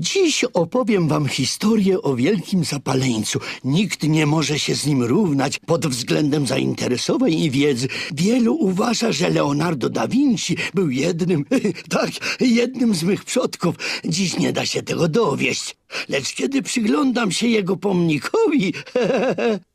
Dziś opowiem wam historię o wielkim zapaleńcu. Nikt nie może się z nim równać pod względem zainteresowań i wiedzy. Wielu uważa, że Leonardo da Vinci był jednym, tak, jednym z mych przodków. Dziś nie da się tego dowieść. Lecz kiedy przyglądam się jego pomnikowi,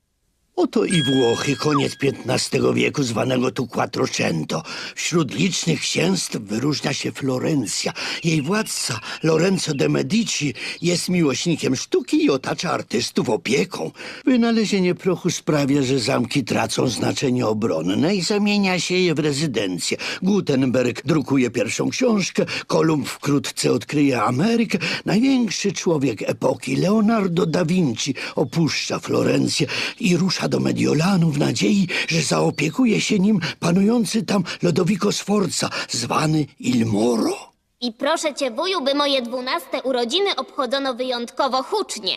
Oto i Włochy, koniec XV wieku, zwanego tu Quattrocento. Wśród licznych księstw wyróżnia się Florencja. Jej władca, Lorenzo de Medici, jest miłośnikiem sztuki i otacza artystów opieką. Wynalezienie prochu sprawia, że zamki tracą znaczenie obronne i zamienia się je w rezydencje. Gutenberg drukuje pierwszą książkę, Kolumb wkrótce odkryje Amerykę. Największy człowiek epoki, Leonardo da Vinci, opuszcza Florencję i rusza do Mediolanu w nadziei, że zaopiekuje się nim panujący tam Lodowico Sforza, zwany Il Moro. I proszę cię, wuju, by moje dwunaste urodziny obchodzono wyjątkowo hucznie.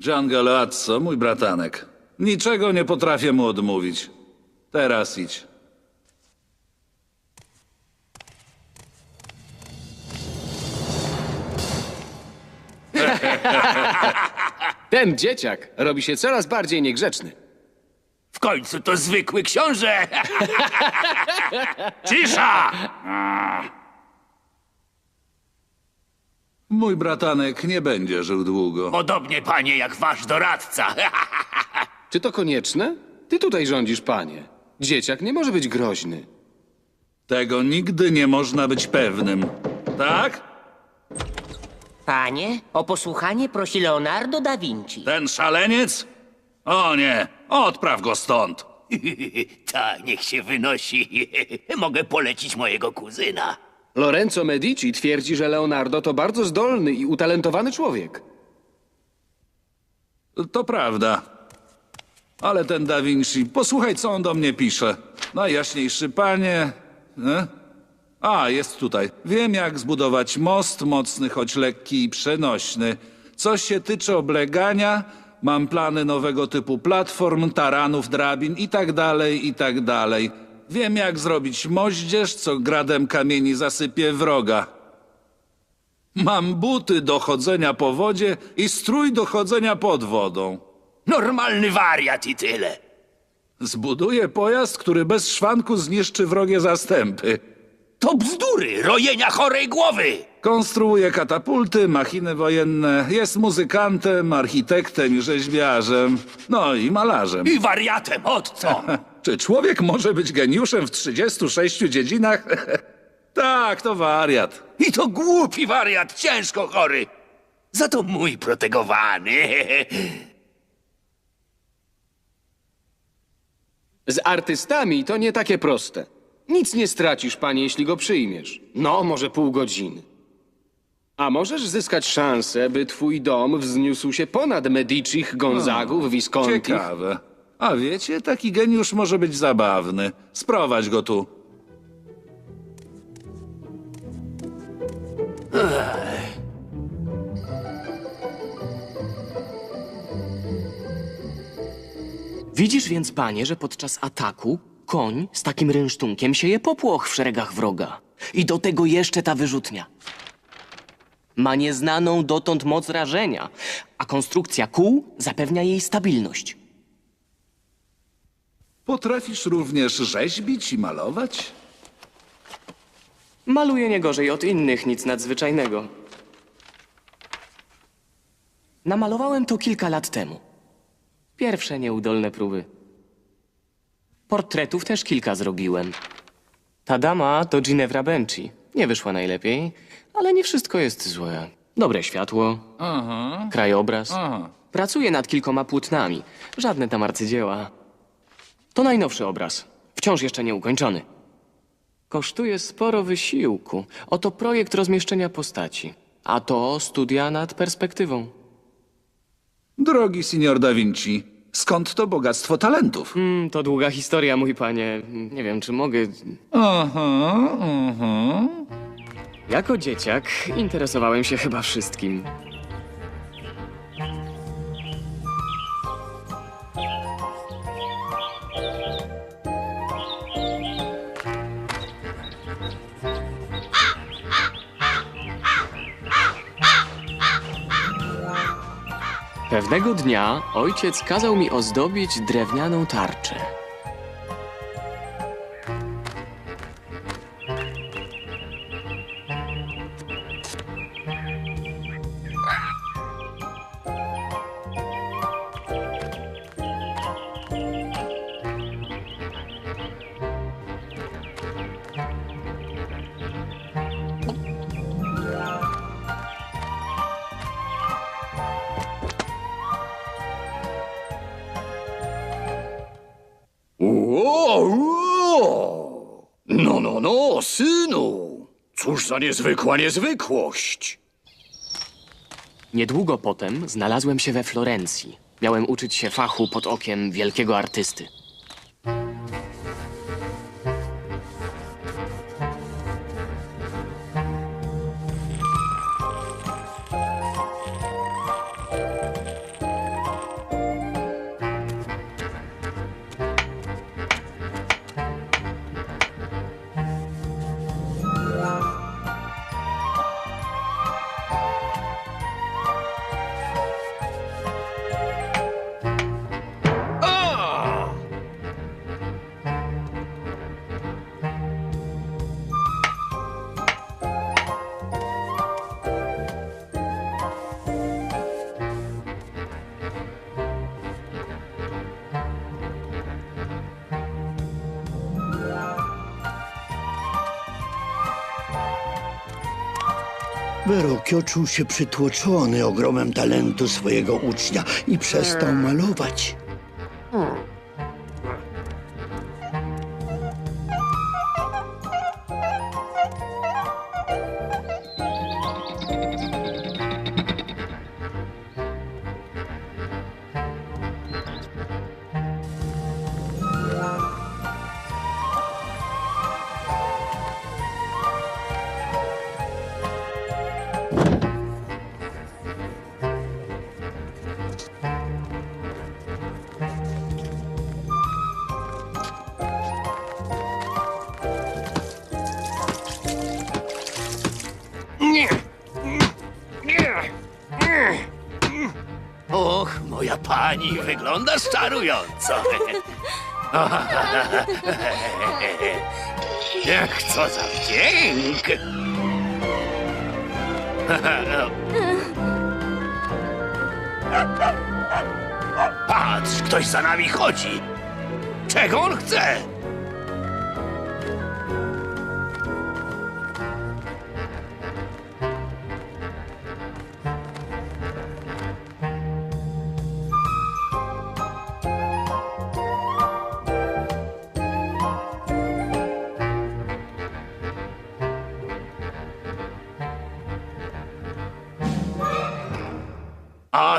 Gian Galeazzo, mój bratanek. Niczego nie potrafię mu odmówić. Teraz idź. Ten dzieciak robi się coraz bardziej niegrzeczny. W końcu to zwykły książę! Cisza! Mój bratanek nie będzie żył długo. Podobnie, panie, jak wasz doradca. Czy to konieczne? Ty tutaj rządzisz, panie. Dzieciak nie może być groźny. Tego nigdy nie można być pewnym. Tak? Panie, o posłuchanie prosi Leonardo da Vinci. Ten szaleniec? O nie, odpraw go stąd. Ta, niech się wynosi. Mogę polecić mojego kuzyna. Lorenzo Medici twierdzi, że Leonardo to bardzo zdolny i utalentowany człowiek. To prawda. Ale ten Da Vinci, posłuchaj, co on do mnie pisze. Najjaśniejszy panie. E? A, jest tutaj. Wiem, jak zbudować most mocny, choć lekki i przenośny. Co się tyczy oblegania, mam plany nowego typu platform, taranów, drabin i tak dalej, i tak dalej. Wiem, jak zrobić moździerz, co gradem kamieni zasypie wroga. Mam buty do chodzenia po wodzie i strój do chodzenia pod wodą. Normalny wariat i tyle. Zbuduję pojazd, który bez szwanku zniszczy wrogie zastępy. To bzdury, rojenia chorej głowy. Konstruuje katapulty, machiny wojenne, jest muzykantem, architektem i rzeźbiarzem, no i malarzem. I wariatem, od co? Czy człowiek może być geniuszem w 36 dziedzinach? tak, to wariat. I to głupi wariat, ciężko chory. Za to mój protegowany. Z artystami to nie takie proste. Nic nie stracisz, panie, jeśli go przyjmiesz. No, może pół godziny. A możesz zyskać szansę, by twój dom wzniósł się ponad Medicich, Gonzagów, Viscontich. Ciekawe. A wiecie, taki geniusz może być zabawny. Sprowadź go tu. Widzisz więc, panie, że podczas ataku koń z takim rynsztunkiem sieje popłoch w szeregach wroga. I do tego jeszcze ta wyrzutnia. Ma nieznaną dotąd moc rażenia, a konstrukcja kół zapewnia jej stabilność. Potrafisz również rzeźbić i malować? Maluje nie gorzej od innych, nic nadzwyczajnego. Namalowałem to kilka lat temu. Pierwsze nieudolne próby. Portretów też kilka zrobiłem. Ta dama to Ginevra Benci. Nie wyszła najlepiej, ale nie wszystko jest złe. Dobre światło, krajobraz. Pracuję nad kilkoma płótnami. Żadne tam arcydzieła. To najnowszy obraz. Wciąż jeszcze nieukończony. Kosztuje sporo wysiłku. Oto projekt rozmieszczenia postaci. A to studia nad perspektywą. Drogi senior Da Vinci, skąd to bogactwo talentów? Mm, to długa historia, mój panie. Nie wiem, czy mogę. Aha, aha. Jako dzieciak interesowałem się chyba wszystkim. Pewnego dnia ojciec kazał mi ozdobić drewnianą tarczę. Za niezwykła niezwykłość! Niedługo potem znalazłem się we Florencji. Miałem uczyć się fachu pod okiem wielkiego artysty. Verocchio czuł się przytłoczony ogromem talentu swojego ucznia i przestał malować. Pani, wyglądasz czarująco. Ech, co za wdzięk! Patrz, ktoś za nami chodzi. Czego on chce?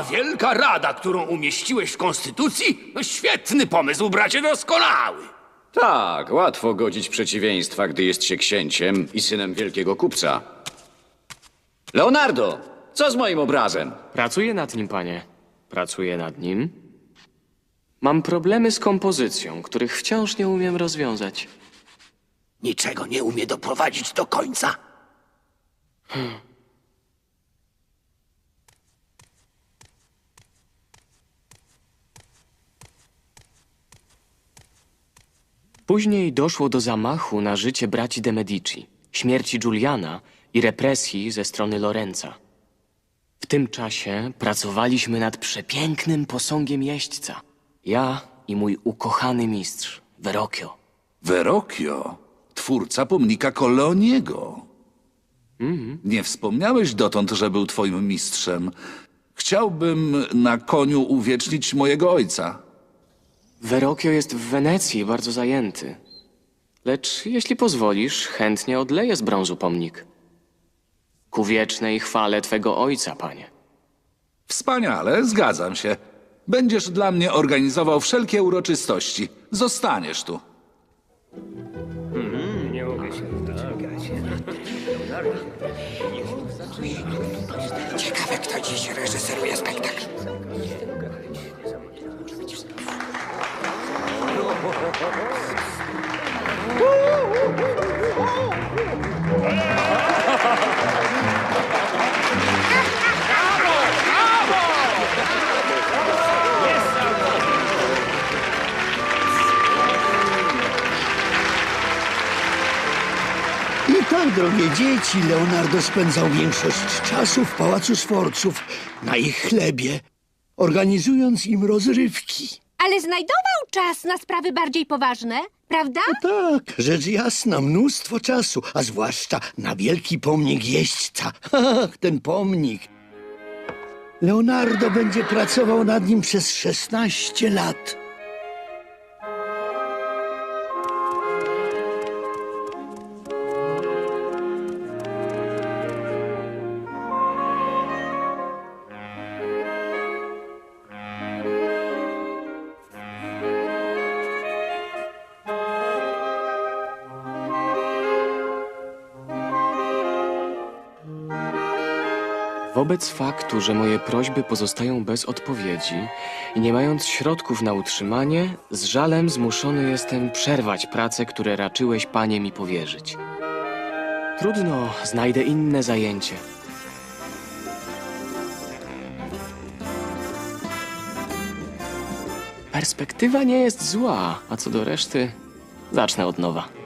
A wielka rada, którą umieściłeś w konstytucji? No świetny pomysł, bracie doskonały. Tak, łatwo godzić przeciwieństwa, gdy jest się księciem i synem wielkiego kupca. Leonardo, co z moim obrazem? Pracuję nad nim, panie. Pracuję nad nim. Mam problemy z kompozycją, których wciąż nie umiem rozwiązać. Niczego nie umie doprowadzić do końca. Później doszło do zamachu na życie braci de Medici, śmierci Giuliana i represji ze strony Lorenza. W tym czasie pracowaliśmy nad przepięknym posągiem jeźdźca. Ja i mój ukochany mistrz, Verocchio. Verocchio, twórca pomnika Colleoniego. Nie wspomniałeś dotąd, że był twoim mistrzem. Chciałbym na koniu uwiecznić mojego ojca. Verocchio jest w Wenecji bardzo zajęty. Lecz jeśli pozwolisz, chętnie odleję z brązu pomnik. Ku wiecznej chwale twego ojca, panie. Wspaniale, zgadzam się. Będziesz dla mnie organizował wszelkie uroczystości. Zostaniesz tu. Ciekawe, kto dziś reżyseruje spektakl. Drogie dzieci, Leonardo spędzał większość czasu w pałacu Sforców, na ich chlebie, organizując im rozrywki. Ale znajdował czas na sprawy bardziej poważne, prawda? Tak, rzecz jasna, mnóstwo czasu, a zwłaszcza na wielki pomnik jeźdźca. Ten pomnik. Leonardo będzie pracował nad nim przez 16 lat. Wobec faktu, że moje prośby pozostają bez odpowiedzi i nie mając środków na utrzymanie, z żalem zmuszony jestem przerwać prace, które raczyłeś panie mi powierzyć. Trudno, znajdę inne zajęcie. Perspektywa nie jest zła, a co do reszty, zacznę od nowa.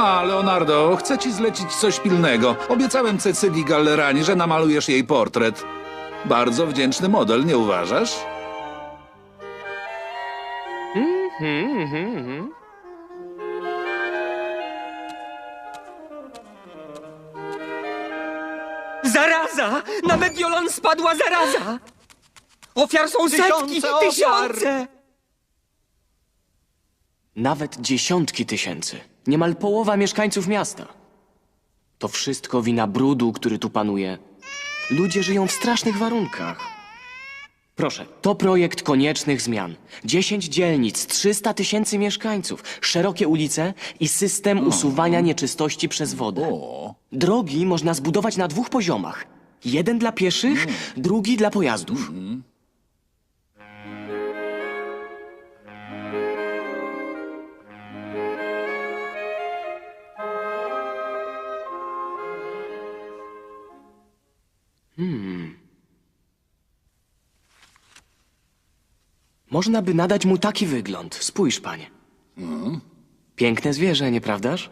A, Leonardo, chcę ci zlecić coś pilnego. Obiecałem Cecylii Gallerani, że namalujesz jej portret. Bardzo wdzięczny model, nie uważasz? Zaraza! Na Mediolon spadła zaraza! Ofiar są setki, tysiące! Nawet dziesiątki tysięcy. Niemal połowa mieszkańców miasta. To wszystko wina brudu, który tu panuje. Ludzie żyją w strasznych warunkach. Proszę, to projekt koniecznych zmian. 10 dzielnic, 300 tysięcy mieszkańców, szerokie ulice i system usuwania nieczystości przez wodę. Drogi można zbudować na dwóch poziomach. Jeden dla pieszych, drugi dla pojazdów. Można by nadać mu taki wygląd. Spójrz, panie. Piękne zwierzę, nieprawdaż?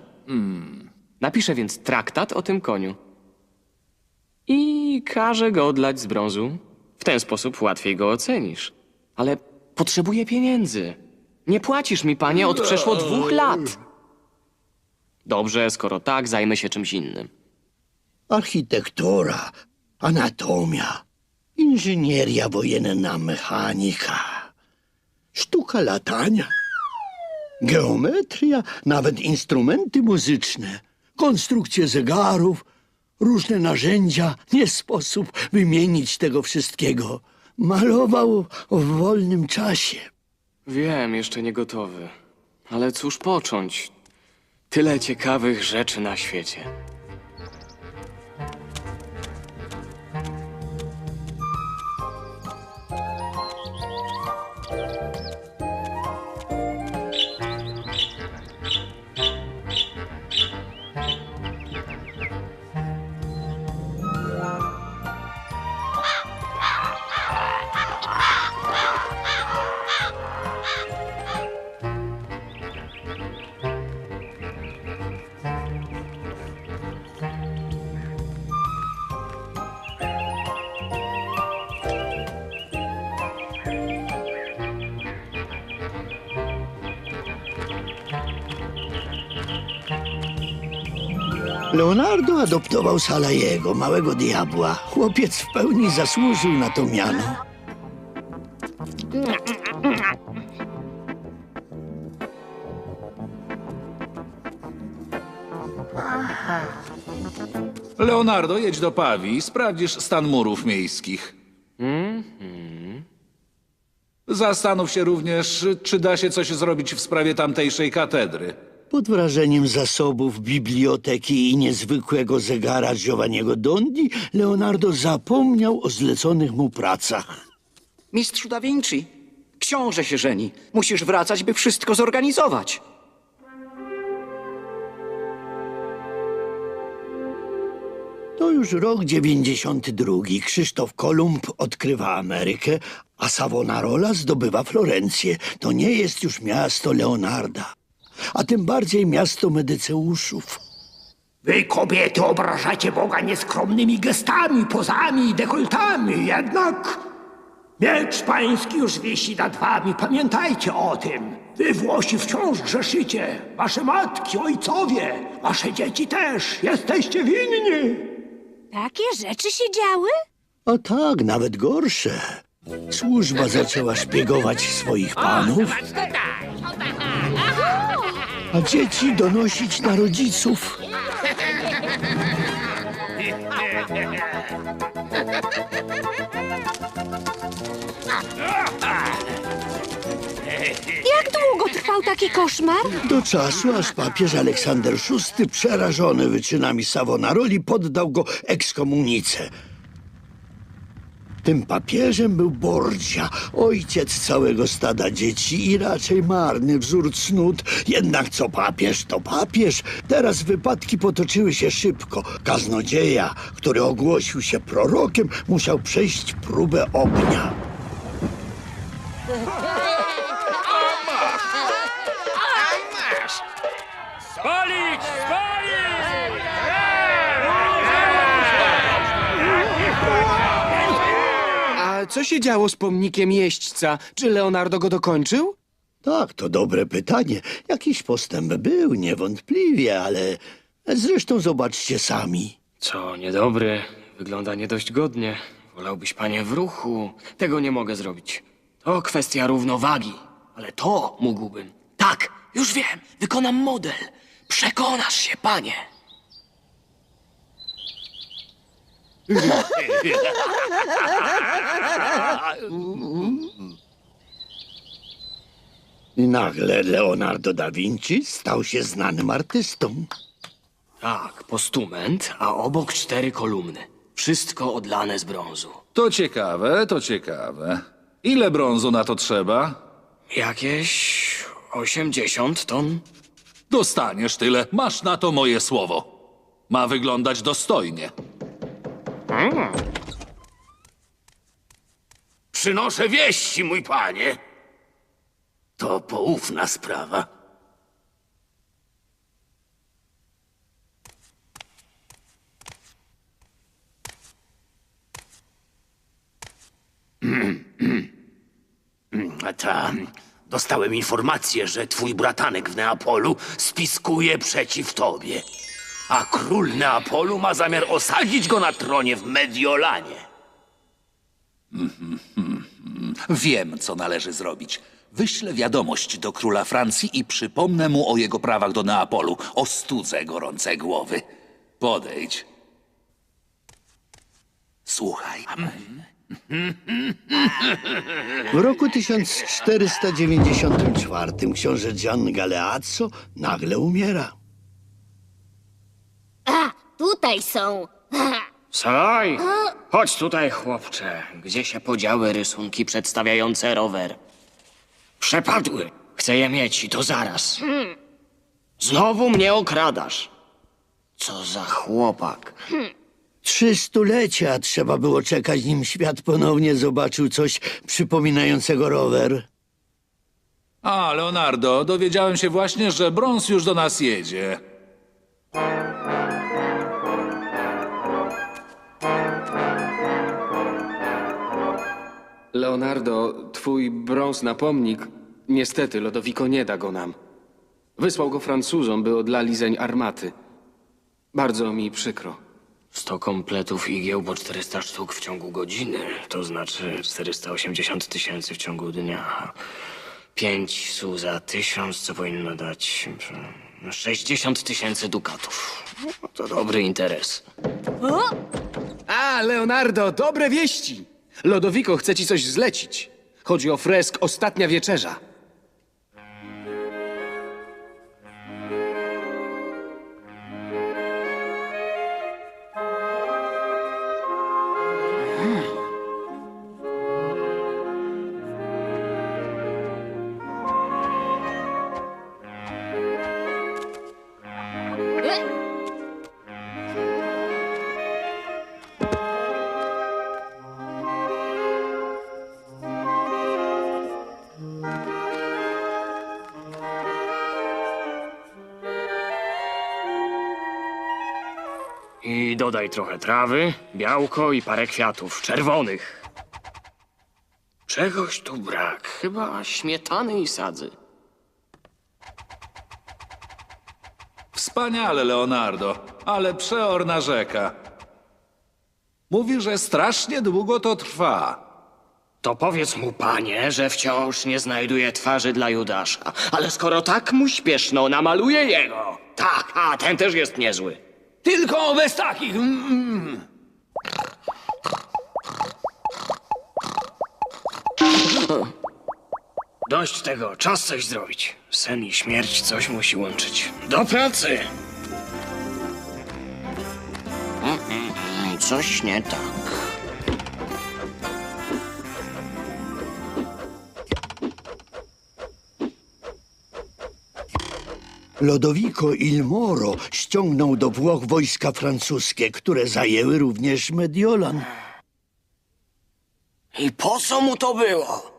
Napiszę więc traktat o tym koniu. I każę go odlać z brązu. W ten sposób łatwiej go ocenisz. Ale potrzebuję pieniędzy. Nie płacisz mi, panie, od przeszło dwóch lat. Dobrze, skoro tak, zajmę się czymś innym. Architektura, anatomia, inżynieria wojenna, mechanika, sztuka latania, geometria, nawet instrumenty muzyczne, konstrukcje zegarów, różne narzędzia. Nie sposób wymienić tego wszystkiego. Malował w wolnym czasie. Wiem, jeszcze nie gotowy. Ale cóż począć? Tyle ciekawych rzeczy na świecie. Leonardo adoptował Salajego, małego diabła. Chłopiec w pełni zasłużył na to miano. Leonardo, jedź do Pawii, sprawdzisz stan murów miejskich. Zastanów się również, czy da się coś zrobić w sprawie tamtejszej katedry. Pod wrażeniem zasobów biblioteki i niezwykłego zegara Giovanniego Dondi, Leonardo zapomniał o zleconych mu pracach. Mistrzu Da Vinci, książę się żeni. Musisz wracać, by wszystko zorganizować. To już rok 92. Krzysztof Kolumb odkrywa Amerykę, a Savonarola zdobywa Florencję. To nie jest już miasto Leonarda, a tym bardziej miasto Medyceuszów. Wy, kobiety, obrażacie Boga nieskromnymi gestami, pozami i dekoltami, jednak miecz pański już wisi nad wami. Pamiętajcie o tym. Wy, Włosi, wciąż grzeszycie. Wasze matki, ojcowie, wasze dzieci też. Jesteście winni. Takie rzeczy się działy? A tak, nawet gorsze. Służba zaczęła szpiegować swoich panów, a dzieci donosić na rodziców. Jak długo trwał taki koszmar? Do czasu, aż papież Aleksander VI, przerażony wyczynami Savonaroli, poddał go ekskomunice. Tym papieżem był Borgia, ojciec całego stada dzieci i raczej marny wzór cnót. Jednak co papież, to papież. Teraz wypadki potoczyły się szybko. Kaznodzieja, który ogłosił się prorokiem, musiał przejść próbę ognia. co się działo z pomnikiem jeźdźca? Czy Leonardo go dokończył? Tak, to dobre pytanie. Jakiś postęp był, niewątpliwie, ale zresztą zobaczcie sami. Co, niedobry. Wygląda nie dość godnie. Wolałbyś, panie, w ruchu. Tego nie mogę zrobić. To kwestia równowagi. Ale to mógłbym. Tak, już wiem. Wykonam model. Przekonasz się, panie. I nagle Leonardo da Vinci stał się znanym artystą. Tak, postument, a obok cztery kolumny. Wszystko odlane z brązu. To ciekawe, to ciekawe. Ile brązu na to trzeba? Jakieś 80 ton? Dostaniesz tyle. Masz na to moje słowo. Ma wyglądać dostojnie. Przynoszę wieści, mój panie. To poufna sprawa. A ta, dostałem informację, że twój bratanek w Neapolu spiskuje przeciw tobie. A król Neapolu ma zamiar osadzić go na tronie w Mediolanie. Wiem, co należy zrobić. Wyślę wiadomość do króla Francji i przypomnę mu o jego prawach do Neapolu. Ostudzę gorące głowy. Podejdź. Słuchaj. W roku 1494 książę Gian Galeazzo nagle umiera. A, tutaj są. Saj! Chodź tutaj, chłopcze. Gdzie się podziały rysunki przedstawiające rower? Przepadły. Chcę je mieć i to zaraz. Znowu mnie okradasz. Co za chłopak. Trzy stulecia trzeba było czekać, nim świat ponownie zobaczył coś przypominającego rower. A, Leonardo, dowiedziałem się właśnie, że brąz już do nas jedzie. Leonardo, twój brąz na pomnik, niestety Lodowico nie da go nam. Wysłał go Francuzom, by odlali zeń armaty. Bardzo mi przykro. 100 kompletów igieł po 400 sztuk w ciągu godziny. To znaczy 480 tysięcy w ciągu dnia. 5 su za tysiąc, co powinno dać mm, 60 tysięcy dukatów. No, to dobry interes. A, Leonardo, dobre wieści! Lodowico chce ci coś zlecić. Chodzi o fresk Ostatnia Wieczerza. I dodaj trochę trawy, białko i parę kwiatów czerwonych. Czegoś tu brak. Chyba śmietany i sadzy. Wspaniale, Leonardo, ale przeorna rzeka. Mówi, że strasznie długo to trwa. To powiedz mu, panie, że wciąż nie znajduje twarzy dla Judasza. Ale skoro tak mu śpieszno, namaluje jego. Tak, a ten też jest niezły. Tylko bez takich. Mm. Dość tego, czas coś zrobić. Sen i śmierć coś musi łączyć. Do pracy! Mm, mm, mm, Coś nie tak. Lodowico il Moro ściągnął do Włoch wojska francuskie, które zajęły również Mediolan. I po co mu to było?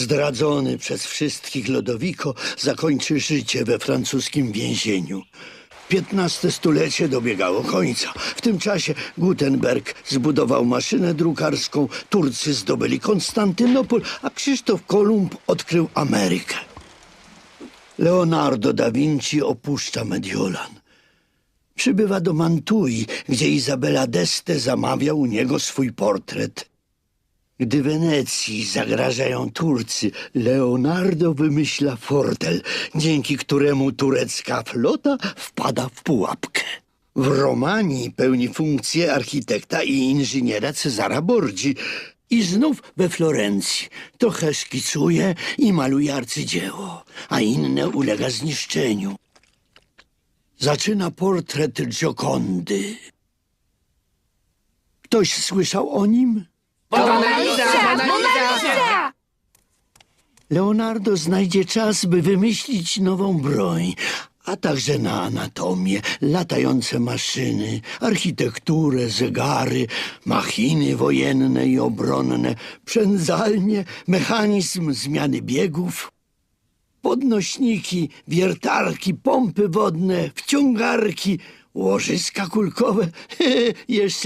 Zdradzony przez wszystkich Lodowico zakończy życie we francuskim więzieniu. XV stulecie dobiegało końca. W tym czasie Gutenberg zbudował maszynę drukarską, Turcy zdobyli Konstantynopol, a Krzysztof Kolumb odkrył Amerykę. Leonardo da Vinci opuszcza Mediolan. Przybywa do Mantui, gdzie Izabela d'Este zamawia u niego swój portret. Gdy Wenecji zagrażają Turcy, Leonardo wymyśla fortel, dzięki któremu turecka flota wpada w pułapkę. W Romanii pełni funkcję architekta i inżyniera Cezara Bordzi. I znów we Florencji trochę szkicuje i maluje arcydzieło, a inne ulega zniszczeniu. Zaczyna portret Giocondy. Ktoś słyszał o nim? Leonardo znajdzie czas, by wymyślić nową broń, a także na anatomię, latające maszyny, architekturę, zegary, machiny wojenne i obronne, przędzalnie, mechanizm zmiany biegów, podnośniki, wiertarki, pompy wodne, wciągarki, łożyska kulkowe, jeszcze